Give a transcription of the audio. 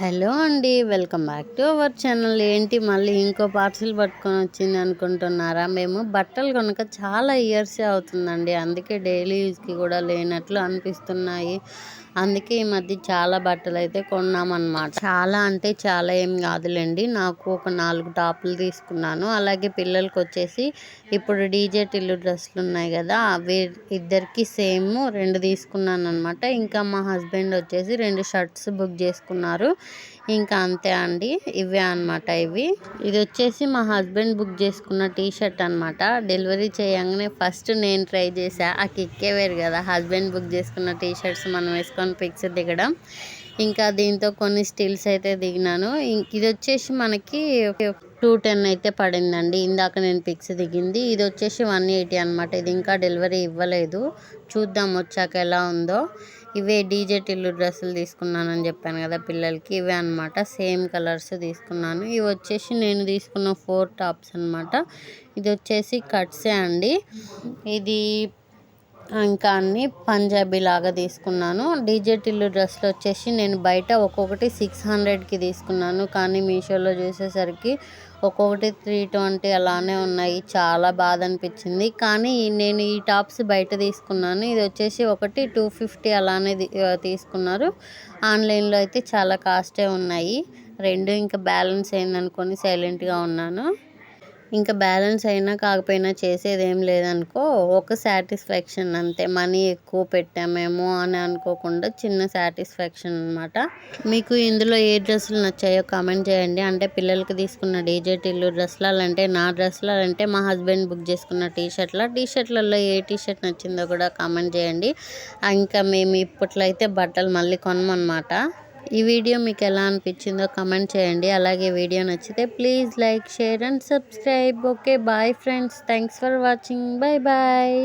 Hello అండి welcome back to our channel. ఏంటి మళ్ళీ ఇంకో పార్సిల్ పట్టుకొని వచ్చింది అనుకుంటున్నారా? మేము బట్టలు కనుక చాలా ఇయర్సే అవుతుందండి. అందుకే డైలీ యూజ్కి కూడా లేనట్లు అనిపిస్తున్నాయి. అందుకే ఈ మధ్య చాలా బట్టలు అయితే కొన్నామన్నమాట. చాలా అంటే చాలా ఏం కాదులేండి. నాకు ఒక నాలుగు టాపులు తీసుకున్నాను. అలాగే పిల్లలకి వచ్చేసి ఇప్పుడు డీజే టిల్లు డ్రెస్సులు ఉన్నాయి కదా అవి ఇద్దరికి సేమ్ రెండు తీసుకున్నాను అనమాట ఇంకా మా హస్బెండ్ వచ్చేసి రెండు షర్ట్స్ బుక్ చేసుకున్నారు. ఇంకా అంతే అండి ఇవే అనమాట ఇవి. ఇది వచ్చేసి మా హస్బెండ్ బుక్ చేసుకున్న టీ షర్ట్ అనమాట డెలివరీ చేయంగానే ఫస్ట్ నేను ట్రై చేసా ఆ కిక్కే వేరు కదా. హస్బెండ్ బుక్ చేసుకున్న టీ షర్ట్స్ మనం వేసుకొని పిక్స్ దిగడం. ఇంకా దీంతో కొన్ని స్టిల్స్ అయితే దిగినాను. ఇది వచ్చేసి మనకి టూ టెన్ అయితే పడిందండి. ఇందాక నేను పిక్స్ దిగింది. ఇది వచ్చేసి వన్ ఎయిటీ అనమాట ఇది ఇంకా డెలివరీ ఇవ్వలేదు. చూద్దాం వచ్చాక ఎలా ఉందో. ఇవే డీజే టిల్లు డ్రెస్సులు తీసుకున్నానని చెప్పాను కదా పిల్లలకి. ఇవే అనమాట సేమ్ కలర్స్ తీసుకున్నాను. ఇవి వచ్చేసి నేను తీసుకున్న ఫోర్ టాప్స్ అనమాట ఇది వచ్చేసి కట్సే అండి. ఇది ఇంకా అన్ని పంజాబీ లాగా తీసుకున్నాను. డీజే డ్రెస్సులు డ్రెస్లు వచ్చేసి నేను బయట ఒక్కొక్కటి సిక్స్ హండ్రెడ్కి తీసుకున్నాను. కానీ మీషోలో చూసేసరికి ఒక్కొక్కటి త్రీ ట్వంటీ అలానే ఉన్నాయి. చాలా బాధ అనిపించింది. కానీ నేను ఈ టాప్స్ బయట తీసుకున్నాను. ఇది వచ్చేసి ఒకటి టూ ఫిఫ్టీ అలానే తీసుకున్నారు. ఆన్లైన్లో అయితే చాలా కాస్టే ఉన్నాయి. రెండు ఇంకా బ్యాలెన్స్ అయిందనుకొని సైలెంట్గా ఉన్నాను. ఇంకా బ్యాలెన్స్ అయినా కాకపోయినా చేసేది ఏం లేదనుకో ఒక సాటిస్ఫాక్షన్ అంతే. మనీ ఎక్కువ పెట్టామేమో అని అనుకోకుండా చిన్న సాటిస్ఫాక్షన్ అనమాట మీకు ఇందులో ఏ డ్రెస్సులు నచ్చాయో కామెంట్ చేయండి. అంటే పిల్లలకి తీసుకున్న డీజే టిల్లు డ్రెస్లంటే నా డ్రెస్లాలంటే మా హస్బెండ్ బుక్ చేసుకున్న టీ షర్ట్ల టీ షర్ట్లలో ఏ టీ షర్ట్ నచ్చిందో కూడా కామెంట్ చేయండి. ఇంకా మేము ఇప్పట్లో అయితే బట్టలు మళ్ళీ కొనమన్నమాట. ఈ వీడియో మీకు ఎలా అనిపించిందో కమెంట్ చేయండి. అలాగే వీడియో నచ్చితే please like share and subscribe okay bye friends thanks for watching bye bye